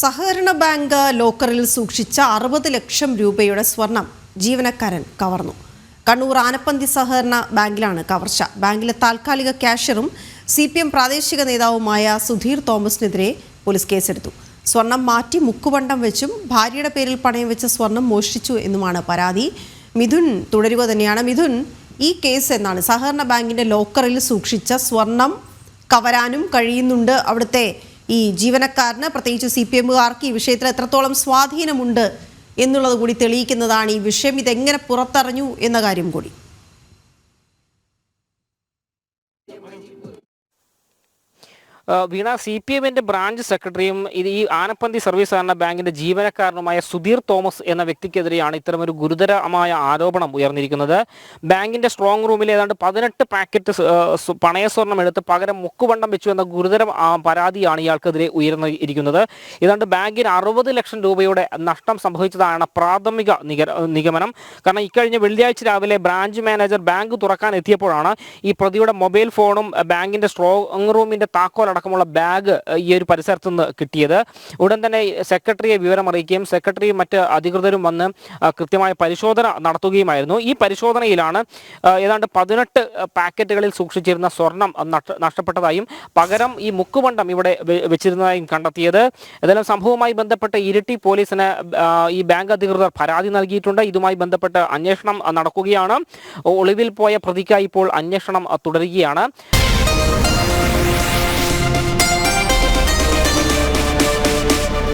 സഹകരണ ബാങ്ക് ലോക്കറിൽ സൂക്ഷിച്ച അറുപത് ലക്ഷം രൂപയുടെ സ്വർണം ജീവനക്കാരൻ കവർന്നു. കണ്ണൂർ ആനപ്പന്തി സഹകരണ ബാങ്കിലാണ് കവർച്ച. ബാങ്കിലെ താൽക്കാലിക ക്യാഷ്യറും സി പി എം പ്രാദേശിക നേതാവുമായ സുധീർ തോമസിനെതിരെ പോലീസ് കേസെടുത്തു. സ്വർണം മാറ്റി മുക്കുപണ്ടം വെച്ചും ഭാര്യയുടെ പേരിൽ പണയം വെച്ച സ്വർണം മോഷ്ടിച്ചു എന്നുമാണ് പരാതി. മിഥുൻ തുടരുക തന്നെയാണ്. മിഥുൻ ഈ കേസ് എന്നാണ് സഹകരണ ബാങ്കിന്റെ ലോക്കറിൽ സൂക്ഷിച്ച സ്വർണം കവരാനും കഴിയുന്നുണ്ട് അവിടുത്തെ ഈ ജീവനക്കാരന് പ്രത്യേകിച്ച് സി പി എമ്മുകാർക്ക് ഈ വിഷയത്തിൽ എത്രത്തോളം സ്വാധീനമുണ്ട് എന്നുള്ളത് കൂടി തെളിയിക്കുന്നതാണ് ഈ വിഷയം. ഇതെങ്ങനെ പുറത്തറിഞ്ഞു എന്ന കാര്യം കൂടി. വീണ സി പി എമ്മിന്റെ ബ്രാഞ്ച് സെക്രട്ടറിയും ഇത് ഈ ആനപ്പന്തി സർവീസ് സഹകരണ ബാങ്കിന്റെ ജീവനക്കാരനുമായ സുധീർ തോമസ് എന്ന വ്യക്തിക്കെതിരെയാണ് ഇത്തരമൊരു ഗുരുതരമായ ആരോപണം ഉയർന്നിരിക്കുന്നത്. ബാങ്കിന്റെ സ്ട്രോങ് റൂമിൽ ഏതാണ്ട് പതിനെട്ട് പാക്കറ്റ് പണയ സ്വർണം എടുത്ത് പകരം മുക്കുവണ്ടം വെച്ചു എന്ന ഗുരുതര പരാതിയാണ് ഇയാൾക്കെതിരെ ഉയർന്നിരിക്കുന്നത് ഏതാണ്ട് ബാങ്കിന് അറുപത് ലക്ഷം രൂപയുടെ നഷ്ടം സംഭവിച്ചതാണ് പ്രാഥമിക നിഗമനം. കാരണം ഇക്കഴിഞ്ഞ വെള്ളിയാഴ്ച രാവിലെ ബ്രാഞ്ച് മാനേജർ ബാങ്ക് തുറക്കാൻ എത്തിയപ്പോഴാണ് ഈ പ്രതിയുടെ മൊബൈൽ ഫോണും ബാങ്കിന്റെ സ്ട്രോങ് റൂമിന്റെ താക്കോൽ അടക്കമുള്ള ബാഗ് ഈ ഒരു പരിസരത്ത് നിന്ന് കിട്ടിയത്. ഉടൻ തന്നെ സെക്രട്ടറിയെ വിവരം അറിയിക്കുകയും സെക്രട്ടറിയും മറ്റ് അധികൃതരും വന്ന് കൃത്യമായ പരിശോധന നടത്തുകയുമായിരുന്നു. ഈ പരിശോധനയിലാണ് ഏതാണ്ട് പതിനെട്ട് പാക്കറ്റുകളിൽ സൂക്ഷിച്ചിരുന്ന സ്വർണം നഷ്ട- നഷ്ടപ്പെട്ടതായും പകരം ഈ മുക്കുവണ്ടം ഇവിടെ വെച്ചിരുന്നതായും കണ്ടെത്തിയത്. ഏതായാലും സംഭവവുമായി ബന്ധപ്പെട്ട് ഇരിട്ടി പോലീസിന് ഈ ബാങ്ക് അധികൃതർ പരാതി നൽകിയിട്ടുണ്ട്. ഇതുമായി ബന്ധപ്പെട്ട് അന്വേഷണം നടക്കുകയാണ്. ഒളിവിൽ പോയ പ്രതിക്കായി ഇപ്പോൾ അന്വേഷണം തുടരുകയാണ്.